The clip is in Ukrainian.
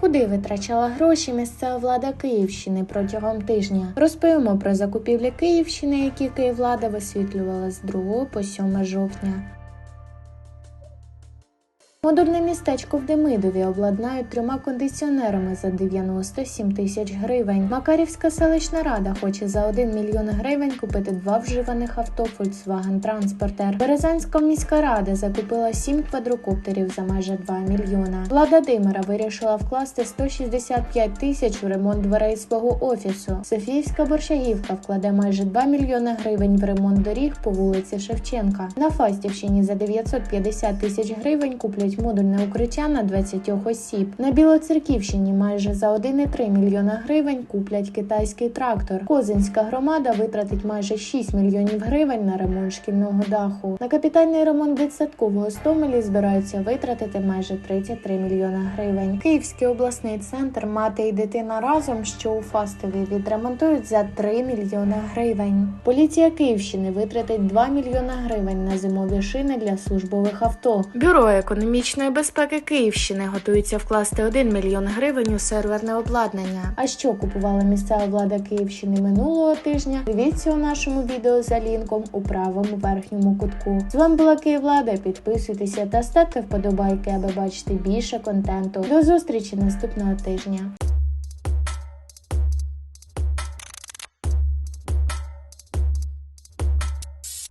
Куди витрачала гроші місцева влада Київщини протягом тижня? Розповімо про закупівлі Київщини, які Київлада висвітлювала з 2 по 7 жовтня. Модульне містечко в Демидові обладнають трьома кондиціонерами за 97 тисяч гривень. Макарівська селищна рада хоче за 1 мільйон гривень купити два вживаних авто Volkswagen Transporter. Березанська міська рада закупила 7 квадрокоптерів за майже 2 мільйона. Влада Димира вирішила вкласти 165 тисяч у ремонт дверей свого офісу. Софіївська борщагівка вкладе майже 2 мільйони гривень в ремонт доріг по вулиці Шевченка. На Фастівщині за 950 тисяч гривень куплять модульне укриття на 20 осіб. На Білоцерківщині майже за 1,3 мільйона гривень куплять китайський трактор. Козинська громада витратить майже 6 мільйонів гривень на ремонт шкільного даху. На капітальний ремонт дитсадку в Гостомелі збираються витратити майже 33 мільйона гривень. Київський обласний центр Мати і дитина разом, що у Фастові відремонтують за 3 мільйони гривень. Поліція Київщини витратить 2 мільйона гривень на зимові шини для службових авто. Бюро економічної безпеки Київщини готується вкласти 1 мільйон гривень у серверне обладнання. А що купувала місцева влада Київщини минулого тижня? Дивіться у нашому відео за лінком у правому верхньому кутку. З вами була Київлада. Підписуйтеся та ставте вподобайки, аби бачити більше контенту. До зустрічі наступного тижня.